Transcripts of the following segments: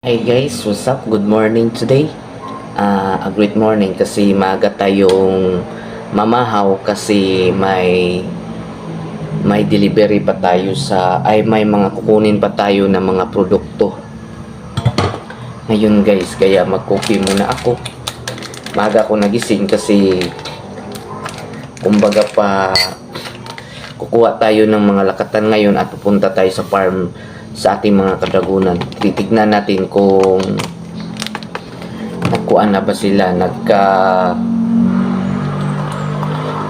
Hi guys, what's up? Good morning today. Ah, a great morning kasi maaga tayong mamahaw kasi may may delivery pa tayo sa ay may mga kukunin pa tayo ng mga produkto. Ngayon guys, kaya mag-coffee muna ako. Maaga ako nagising kasi kumbaga pa kukuha tayo ng mga lakatan ngayon at pupunta tayo sa farm sa ating mga kadagunan. Titignan natin kung nagkuan na ba sila, nagka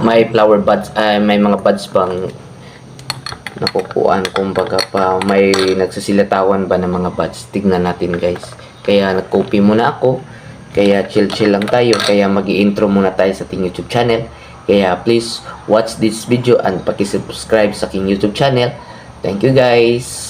may flower buds, ay may mga buds bang nakukuan, kumbaga pa may nagsasilitawan ba ng mga buds. Tignan natin guys. Kaya nag-copy muna ako. Kaya chill-chill lang tayo. Kaya mag intro muna tayo sa ating YouTube channel. Kaya please watch this video and pakisubscribe sa aking YouTube channel. Thank you guys!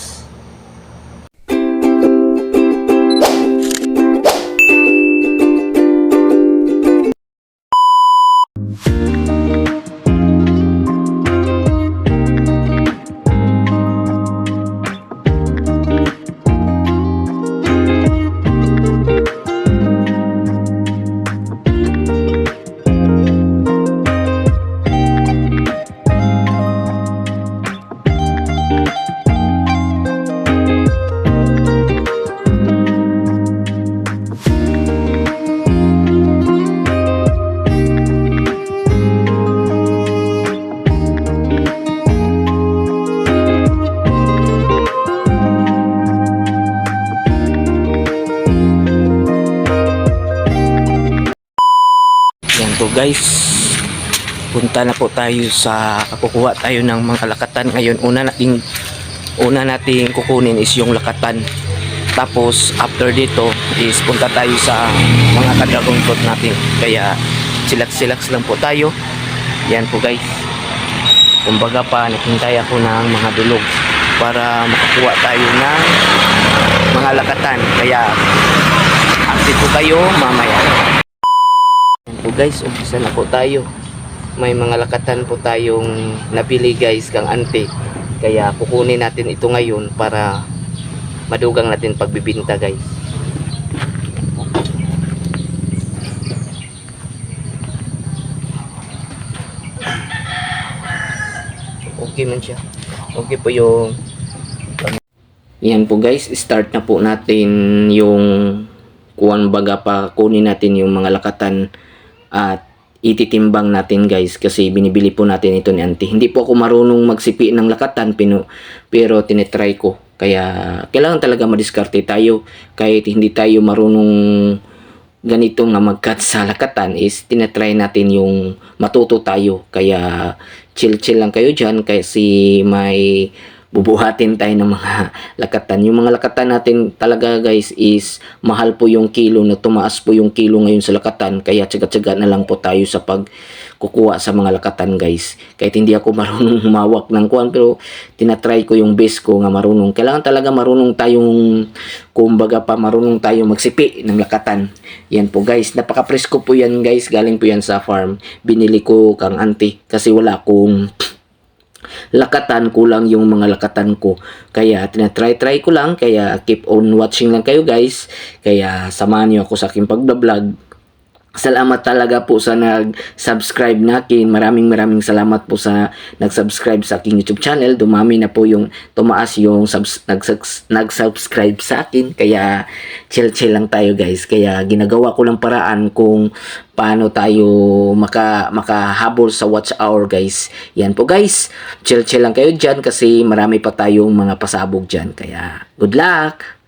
Guys. Punta na po tayo sa kukuha tayo ng mga lakatan ngayon. Una nating una nating kukunin is yung lakatan. Tapos after dito is punta tayo sa mga kadagon fruit natin. Kaya silax-silax lang po tayo. Yan po guys. Kumbaga pa naghintay ako ng mga dulog para makakuha tayo ng mga lakatan. Kaya active po kayo mamaya. Po guys, umpisa na po tayo. May mga lakatan po tayong nabili guys kang ante. Kaya kukunin natin ito ngayon para madugang natin pagbibinta guys. Okay man siya. Okay po yung yan po guys, start na po natin yung kuwan baga pa kunin natin yung mga lakatan at ititimbang natin guys kasi binibili po natin ito ni auntie. Hindi po ako marunong magsipi ng lakatan pino, pero tinetry ko. Kaya kailangan talaga madiskarte tayo kahit hindi tayo marunong ganito nga mag-cut sa lakatan is tinetry natin yung matuto tayo. Kaya chill-chill lang kayo dyan kasi may bubuhatin tayo ng mga lakatan. Yung mga lakatan natin talaga guys is mahal po yung kilo na tumaas po yung kilo ngayon sa lakatan. Kaya tsaga-tsaga na lang po tayo sa pagkukuha sa mga lakatan guys. Kahit hindi ako marunong humawak ng kuwan pero tinatry ko yung best ko nga marunong. Kailangan talaga marunong tayong kumbaga pa marunong tayo magsipi ng lakatan. Yan po guys. Napaka-presko po yan guys. Galing po yan sa farm. Binili ko kang auntie kasi wala akong lakatan kulang yung mga lakatan ko. Kaya tinatry-try ko lang. Kaya keep on watching lang kayo guys. Kaya samahan niyo ako sa aking pagbablog Salamat talaga po sa nag-subscribe nakin. Maraming maraming salamat po sa nag-subscribe sa aking YouTube channel. Dumami na po yung tumaas yung subs- nag- nag-subscribe sa akin. Kaya chill-chill lang tayo guys. Kaya ginagawa ko lang paraan kung paano tayo maka makahabol sa watch hour guys. Yan po guys. Chill-chill lang kayo dyan kasi marami pa tayong mga pasabog dyan. Kaya good luck!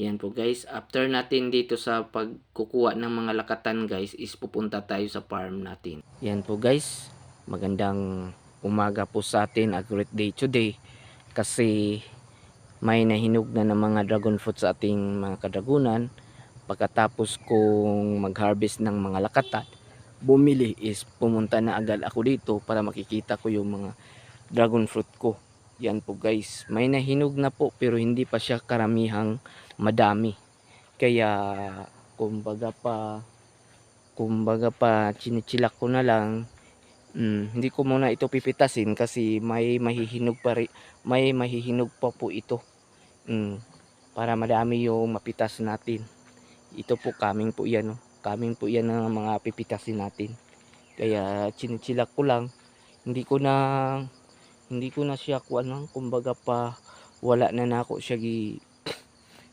Yan po guys. After natin dito sa pagkukuha ng mga lakatan guys is pupunta tayo sa farm natin. Yan po guys. Magandang umaga po sa atin. A great day today. Kasi may nahinog na ng mga dragon fruit sa ating mga kadragunan. Pagkatapos kong mag-harvest ng mga lakatan, bumili is pumunta na agad ako dito para makikita ko yung mga dragon fruit ko. Yan po guys. May nahinog na po pero hindi pa siya karamihang madami. Kaya kumbaga pa kumbaga pa chinichilak ko na lang. Mm, hindi ko muna ito pipitasin kasi may mahihinog pa ri- may mahihinog pa po ito. Mm, para madami yung mapitas natin. Ito po kaming po yan. Oh. Kaming po yan ng mga pipitasin natin. Kaya chinichilak ko lang. Hindi ko na hindi ko na siya kuha ng kumbaga pa wala na nako siya gi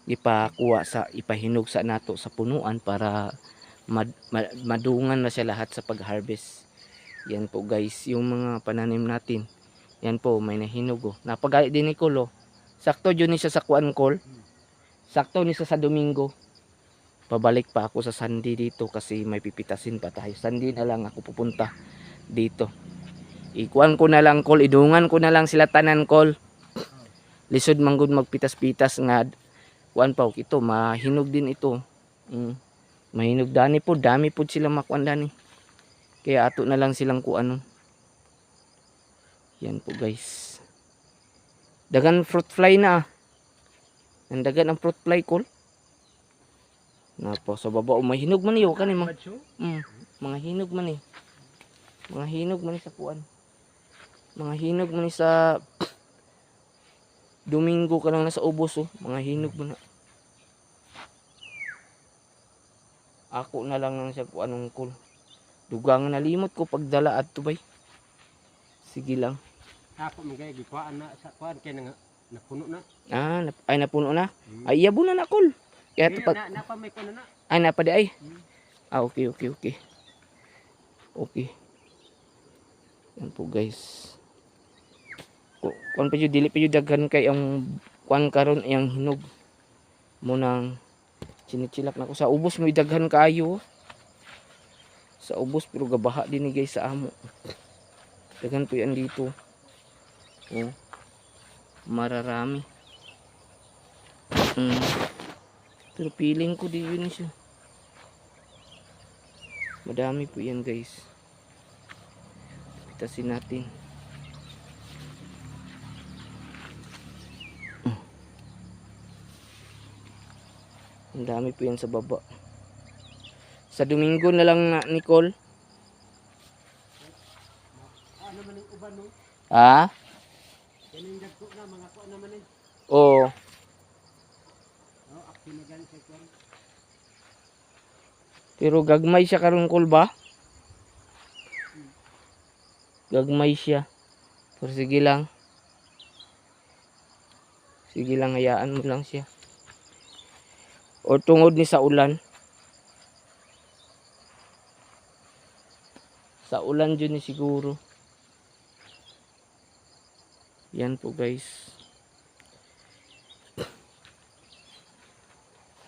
ipakuha sa ipahinog sa nato sa punuan para mad, ma- madungan na siya lahat sa pag-harvest. Yan po guys, yung mga pananim natin. Yan po, may nahinog oh. Napagali din ni Kulo. Sakto yun siya sa kuan kol. Sakto ni sa Domingo. Pabalik pa ako sa Sunday dito kasi may pipitasin pa tayo. Sunday na lang ako pupunta dito. Ikuan ko na lang kol, idungan ko na lang sila tanan kol. Lisod manggod magpitas-pitas nga kuan pa ito, mahinog din ito. Mm. Mahinog dani po, dami po sila makuan dani. Kaya ato na lang silang kuan. Yan po guys. Dagan fruit fly na. ah. Nandagan ang fruit fly kol. Na po sa baba, oh, mahinog man iyo kani mga Mm, mga hinog man eh. Mga hinog man eh sa kuan. Mga hinog man eh sa Domingo ka lang nasa ubos oh. Mga hinog man na. Ako na lang nang siya kuan ng kul. Dugang nalimot ko pagdala adto bay. Sige lang. Ako mga gikuan na sa kuan kay nga napuno na. Ah, nap- ay napuno na. Ay iyabo na na kul. Kaya to pag na napamay ko na na. ay napadi ay. Hmm. Ah, okay, okay, okay. Okay. Yan po guys. Ku- Kuan pa jud dili pa jud daghan kay ang kuan karon ang hinog mo nang chinichilak na ko sa ubos mo daghan kaayo. Sa ubos pero gabaha din ni guys sa amo. Daghan po yan dito. Oh. Mararami. Mm. Pero feeling ko di yun siya. Madami po yan guys. Pitasin natin. Ang dami po yan sa baba. Sa Domingo na lang na Nicole. Ano man yung uban no? Ha? Kaning dagko na mga kuan naman eh. Oo. Pero gagmay siya karon kol ba? Gagmay siya. Pero sige lang. Sige lang, hayaan mo lang siya. O tungod ni sa ulan. Sa ulan dyan ni siguro. Yan po guys.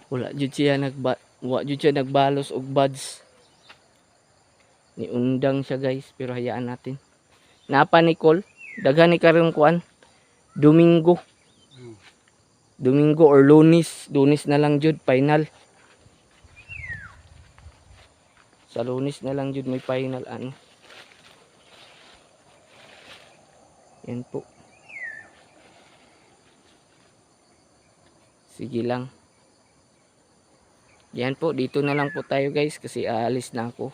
Wala jud siya nagba wa jud siya nagbalos og buds. Ni undang siya guys, pero hayaan natin. Napa Nicole, daghan ni karon kuan. Domingo. Domingo or Lunes, Lunes na lang jud final. Sa Lunes na lang jud may final ano. Yan po. Sige lang. Yan po, dito na lang po tayo guys kasi aalis na ako.